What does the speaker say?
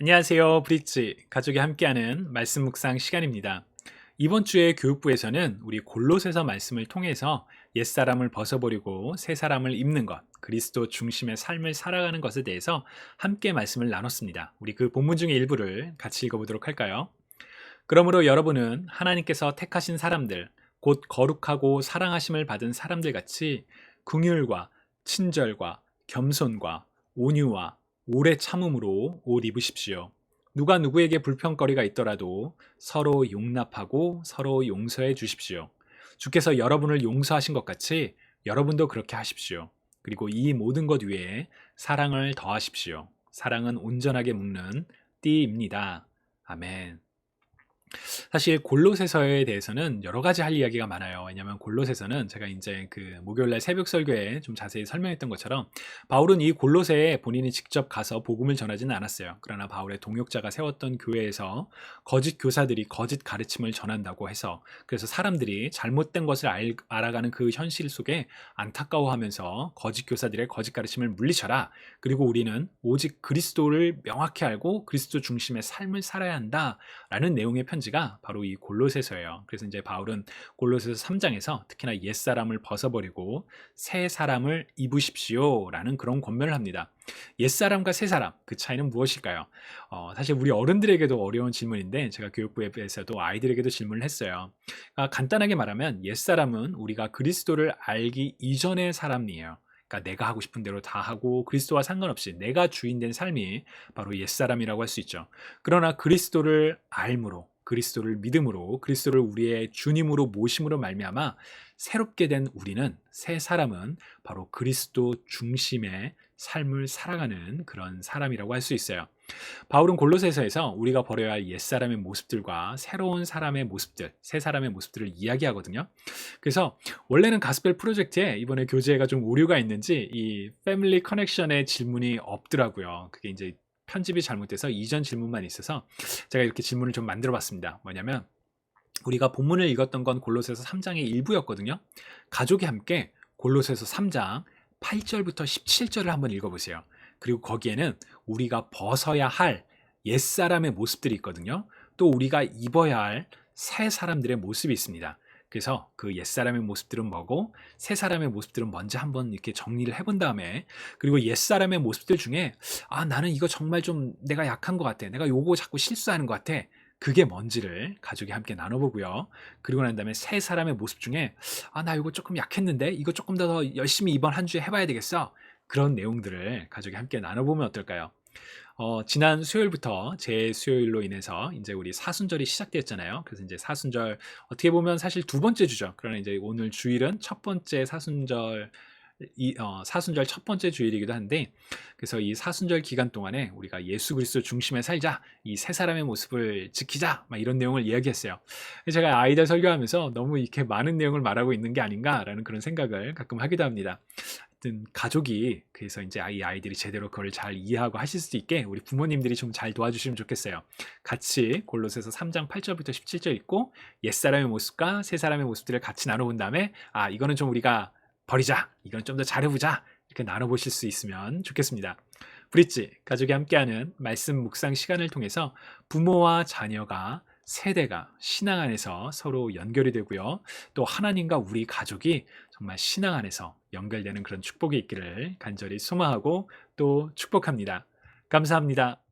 안녕하세요. 브릿지 가족이 함께하는 말씀 묵상 시간입니다. 이번 주에 교육부에서는 우리 골로새서 말씀을 통해서 옛사람을 벗어버리고 새 사람을 입는 것, 그리스도 중심의 삶을 살아가는 것에 대해서 함께 말씀을 나눴습니다. 우리 그 본문 중의 일부를 같이 읽어보도록 할까요? 그러므로 여러분은 하나님께서 택하신 사람들, 곧 거룩하고 사랑하심을 받은 사람들 같이 긍휼과 친절과 겸손과 온유와 오래 참음으로 옷 입으십시오. 누가 누구에게 불평거리가 있더라도 서로 용납하고 서로 용서해 주십시오. 주께서 여러분을 용서하신 것 같이 여러분도 그렇게 하십시오. 그리고 이 모든 것 위에 사랑을 더하십시오. 사랑은 온전하게 묶는 띠입니다. 아멘. 사실 골로새서에 대해서는 여러 가지 할 이야기가 많아요. 왜냐하면 골로새서는 제가 이제 그 목요일날 새벽 설교에 좀 자세히 설명했던 것처럼 바울은 이 골로새에 본인이 직접 가서 복음을 전하지는 않았어요. 그러나 바울의 동역자가 세웠던 교회에서 거짓 교사들이 거짓 가르침을 전한다고 해서 그래서 사람들이 잘못된 것을 알, 알아가는 그 현실 속에 안타까워하면서 거짓 교사들의 거짓 가르침을 물리쳐라. 그리고 우리는 오직 그리스도를 명확히 알고 그리스도 중심의 삶을 살아야 한다라는 내용의 편지 가 바로 이 골로새서예요. 그래서 이제 바울은 골로새서 3장에서 특히나 옛 사람을 벗어버리고 새 사람을 입으십시오라는 그런 권면을 합니다. 옛 사람과 새 사람 그 차이는 무엇일까요? 어, 사실 우리 어른들에게도 어려운 질문인데 제가 교육부에서도 아이들에게도 질문을 했어요. 아, 간단하게 말하면 옛 사람은 우리가 그리스도를 알기 이전의 사람이에요. 그러니까 내가 하고 싶은 대로 다 하고 그리스도와 상관없이 내가 주인 된 삶이 바로 옛사람이라고 할 수 있죠. 그러나 그리스도를 알므로 그리스도를 믿음으로 그리스도를 우리의 주님으로 모심으로 말미암아 새롭게 된 우리는 새 사람은 바로 그리스도 중심의 삶을 살아가는 그런 사람이라고 할 수 있어요. 바울은 골로새서에서 우리가 버려야 할 옛사람의 모습들과 새로운 사람의 모습들, 새 사람의 모습들을 이야기하거든요. 그래서 원래는 가스펠 프로젝트에 이번에 교재가 좀 오류가 있는지 이 패밀리 커넥션의 질문이 없더라고요. 그게 이제 편집이 잘못돼서 이전 질문만 있어서 제가 이렇게 질문을 좀 만들어 봤습니다. 뭐냐면 우리가 본문을 읽었던 건 골로새서 3장의 일부였거든요. 가족이 함께 골로새서 3장 8절부터 17절을 한번 읽어 보세요. 그리고 거기에는 우리가 벗어야 할 옛사람의 모습들이 있거든요. 또 우리가 입어야 할 새 사람들의 모습이 있습니다. 그래서 그 옛사람의 모습들은 뭐고 새 사람의 모습들은 먼저 한번 이렇게 정리를 해본 다음에 그리고 옛사람의 모습들 중에 아 나는 이거 정말 좀 내가 약한 것 같아 내가 요거 자꾸 실수하는 것 같아 그게 뭔지를 가족이 함께 나눠보고요. 그리고 난 다음에 새 사람의 모습 중에 아나 이거 조금 약했는데 이거 조금 더 열심히 이번 한 주에 해봐야 되겠어. 그런 내용들을 가족이 함께 나눠보면 어떨까요? 어, 지난 수요일부터 제 수요일로 인해서 이제 우리 사순절이 시작됐잖아요. 그래서 이제 사순절 어떻게 보면 사실 두 번째 주죠. 그러나 이제 오늘 주일은 첫 번째 사순절 이 어, 사순절 첫 번째 주일이기도 한데 그래서 이 사순절 기간 동안에 우리가 예수 그리스도 중심에 살자 이 세 사람의 모습을 지키자 막 이런 내용을 이야기했어요. 제가 아이들 설교하면서 너무 이렇게 많은 내용을 말하고 있는 게 아닌가라는 그런 생각을 가끔 하기도 합니다. 하여튼 가족이 그래서 이제 아이 아이들이 제대로 그걸 잘 이해하고 하실 수 있게 우리 부모님들이 좀 잘 도와주시면 좋겠어요. 같이 골로새서 3장 8절부터 17절 읽고 옛 사람의 모습과 새 사람의 모습들을 같이 나눠본 다음에 아 이거는 좀 우리가 버리자. 이건 좀 더 잘해보자. 이렇게 나눠보실 수 있으면 좋겠습니다. 브릿지, 가족이 함께하는 말씀 묵상 시간을 통해서 부모와 자녀가 세대가 신앙 안에서 서로 연결이 되고요. 또 하나님과 우리 가족이 정말 신앙 안에서 연결되는 그런 축복이 있기를 간절히 소망하고 또 축복합니다. 감사합니다.